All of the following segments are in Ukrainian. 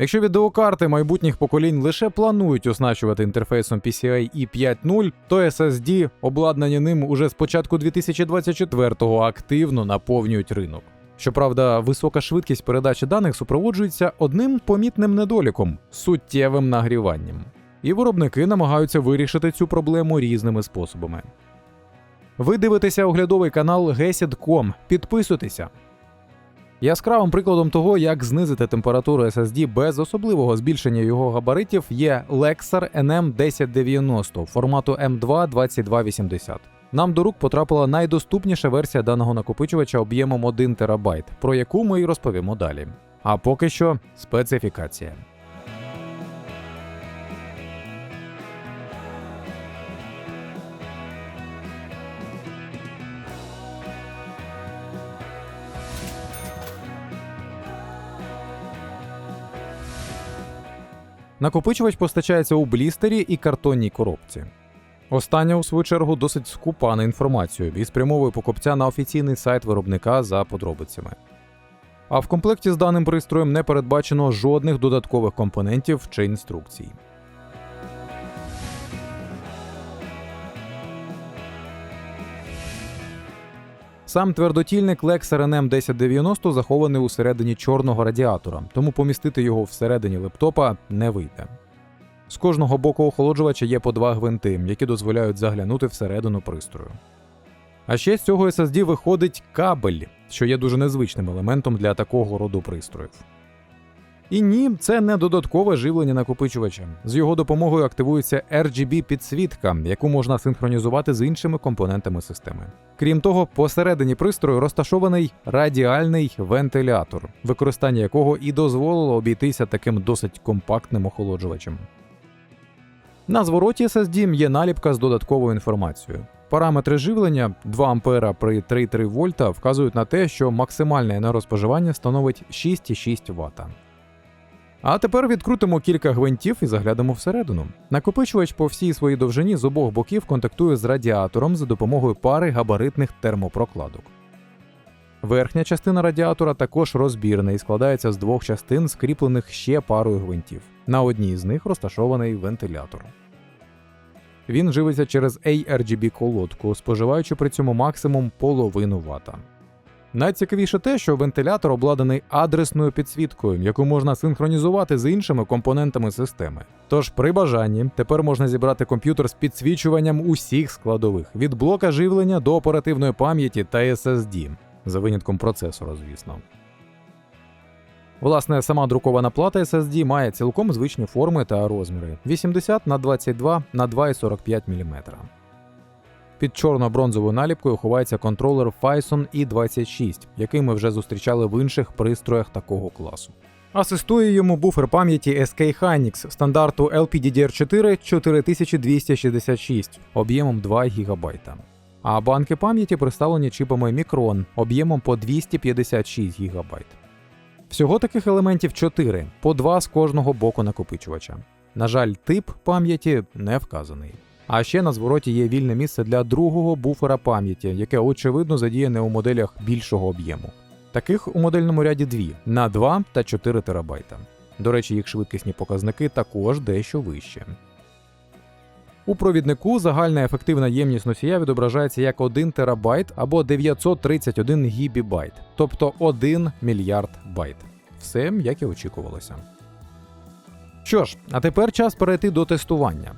Якщо відеокарти майбутніх поколінь лише планують оснащувати інтерфейсом PCI i5.0, то SSD, обладнані ним уже з початку 2024-го, активно наповнюють ринок. Щоправда, висока швидкість передачі даних супроводжується одним помітним недоліком суттєвим нагріванням. І виробники намагаються вирішити цю проблему різними способами. Ви дивитеся оглядовий канал Gesid.com. Підписуйтеся. Яскравим прикладом того, як знизити температуру SSD без особливого збільшення його габаритів, є Lexar NM1090 формату M2 2280. Нам до рук потрапила найдоступніша версія даного накопичувача об'ємом 1 ТБ, про яку ми й розповімо далі. А поки що специфікація. Накопичувач постачається у блістері і картонній коробці. Остання, у свою чергу, досить скупа на інформацію і спрямовує покупця на офіційний сайт виробника за подробицями. А в комплекті з даним пристроєм не передбачено жодних додаткових компонентів чи інструкцій. Сам твердотільник Lex RNM 1090 захований усередині чорного радіатора, тому помістити його всередині лептопа не вийде. З кожного боку охолоджувача є по два гвинти, які дозволяють заглянути всередину пристрою. А ще з цього SSD виходить кабель, що є дуже незвичним елементом для такого роду пристроїв. І ні, це не додаткове живлення накопичувача. З його допомогою активується RGB підсвітка, яку можна синхронізувати з іншими компонентами системи. Крім того, посередині пристрою розташований радіальний вентилятор, використання якого і дозволило обійтися таким досить компактним охолоджувачем. На звороті SSD є наліпка з додатковою інформацією. Параметри живлення 2 А при 3,3 вольта вказують на те, що максимальне енергоспоживання становить 6,6 Вт. А тепер відкрутимо кілька гвинтів і заглянемо всередину. Накопичувач по всій своїй довжині з обох боків контактує з радіатором за допомогою пари габаритних термопрокладок. Верхня частина радіатора також розбірна і складається з двох частин, скріплених ще парою гвинтів. На одній з них розташований вентилятор. Він живиться через ARGB колодку, споживаючи при цьому максимум половину вата. Найцікавіше те, що вентилятор обладнаний адресною підсвіткою, яку можна синхронізувати з іншими компонентами системи. Тож при бажанні тепер можна зібрати комп'ютер з підсвічуванням усіх складових від блока живлення до оперативної пам'яті та SSD, за винятком процесора, звісно. Власне, сама друкована плата SSD має цілком звичні форми та розміри 80 на 22 на 2,45 мм. Під чорно-бронзовою наліпкою ховається контролер Phison i26, який ми вже зустрічали в інших пристроях такого класу. Асистує йому буфер пам'яті SK Hynix стандарту LPDDR4 4266 об'ємом 2 ГБ. А банки пам'яті представлені чипами Micron об'ємом по 256 ГБ. Всього таких елементів 4, по 2 з кожного боку накопичувача. На жаль, тип пам'яті не вказаний. А ще на звороті є вільне місце для другого буфера пам'яті, яке очевидно задіяне у моделях більшого об'єму. Таких у модельному ряді дві на 2 та 4 ТБ. До речі, їх швидкісні показники також дещо вищі. У провіднику загальна ефективна ємність носія відображається як 1 ТБ або 931 гібібайт, тобто 1 мільярд байт. Все як і очікувалося. Що ж, а тепер час перейти до тестування.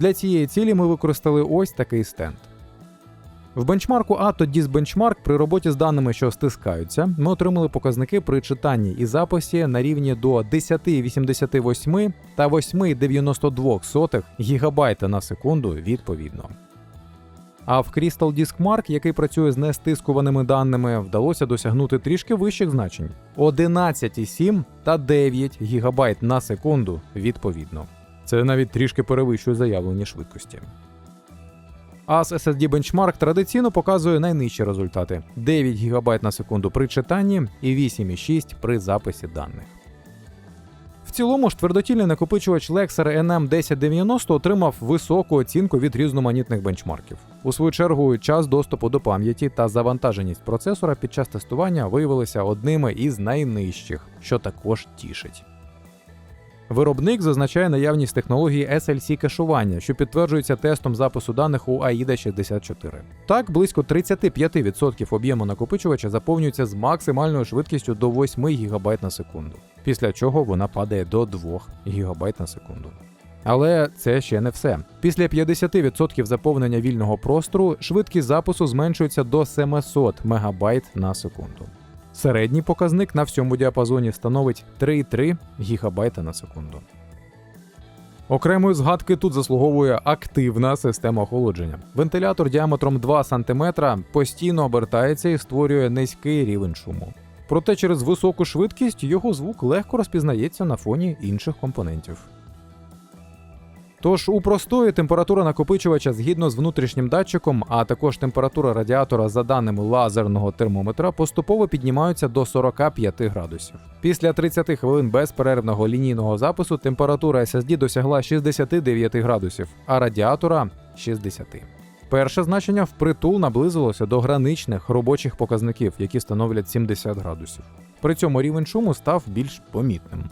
Для цієї цілі ми використали ось такий стенд. В бенчмарку ATO Disbenchmark при роботі з даними, що стискаються, ми отримали показники при читанні і записі на рівні до 10,88 та 8,92 ГБ на секунду відповідно. А в Crystal Disk Mark, який працює з нестискуваними даними, вдалося досягнути трішки вищих значень 11,7 та 9 ГБ на секунду відповідно. Це навіть трішки перевищує заявлені швидкості. AS SSD Benchmark традиційно показує найнижчі результати 9 ГБ на секунду при читанні і 8,6 при записі даних. В цілому ж твердотільний накопичувач Lexar NM1090 отримав високу оцінку від різноманітних бенчмарків. У свою чергу, час доступу до пам'яті та завантаженість процесора під час тестування виявилися одними із найнижчих, що також тішить. Виробник зазначає наявність технології SLC кешування, що підтверджується тестом запису даних у AIDA 64. Так, близько 35% об'єму накопичувача заповнюється з максимальною швидкістю до 8 ГБ на секунду, після чого вона падає до 2 ГБ на секунду. Але це ще не все. Після 50% заповнення вільного простору швидкість запису зменшується до 700 МБ на секунду. Середній показник на всьому діапазоні становить 3,3 ГБ на секунду. Окремої згадки тут заслуговує активна система охолодження. Вентилятор діаметром 2 см постійно обертається і створює низький рівень шуму. Проте через високу швидкість його звук легко розпізнається на фоні інших компонентів. Тож у простої температура накопичувача згідно з внутрішнім датчиком, а також температура радіатора за даними лазерного термометра поступово піднімаються до 45 градусів. Після 30 хвилин безперервного лінійного запису температура SSD досягла 69 градусів, а радіатора 60. Перше значення впритул наблизилося до граничних робочих показників, які становлять 70 градусів. При цьому рівень шуму став більш помітним.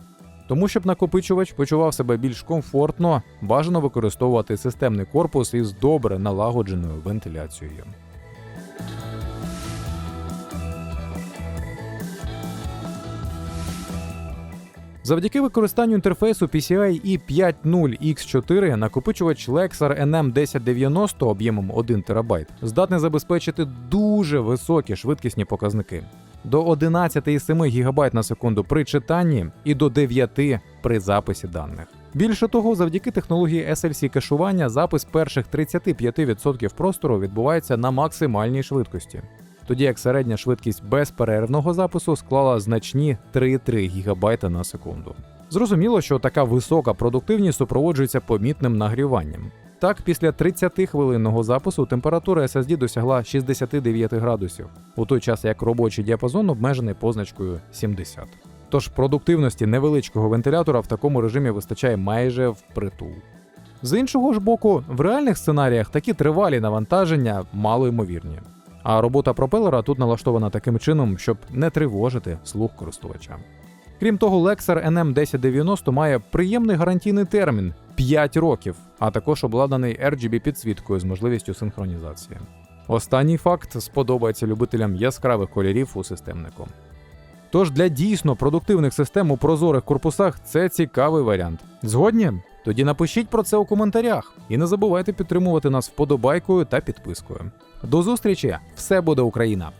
Тому, щоб накопичувач почував себе більш комфортно, бажано використовувати системний корпус із добре налагодженою вентиляцією. Завдяки використанню інтерфейсу PCI E50X4 накопичувач Lexar NM1090 об'ємом 1 ТБ здатний забезпечити дуже високі швидкісні показники до 11,7 ГБ на секунду при читанні і до 9 при записі даних. Більше того, завдяки технології SLC кешування запис перших 35% простору відбувається на максимальній швидкості, тоді як середня швидкість безперервного запису склала значні 3,3 ГБ на секунду. Зрозуміло, що така висока продуктивність супроводжується помітним нагріванням. Так, після 30-хвилинного запису температура SSD досягла 69 градусів, у той час як робочий діапазон обмежений позначкою 70. Тож продуктивності невеличкого вентилятора в такому режимі вистачає майже впритул. З іншого ж боку, в реальних сценаріях такі тривалі навантаження мало ймовірні. А робота пропелера тут налаштована таким чином, щоб не тривожити слух користувача. Крім того, Lexar NM1090 має приємний гарантійний термін 5 років, а також обладнаний RGB підсвіткою з можливістю синхронізації. Останній факт сподобається любителям яскравих кольорів у системнику. Тож для дійсно продуктивних систем у прозорих корпусах це цікавий варіант. Згодні? Тоді напишіть про це у коментарях і не забувайте підтримувати нас вподобайкою та підпискою. До зустрічі! Все буде Україна!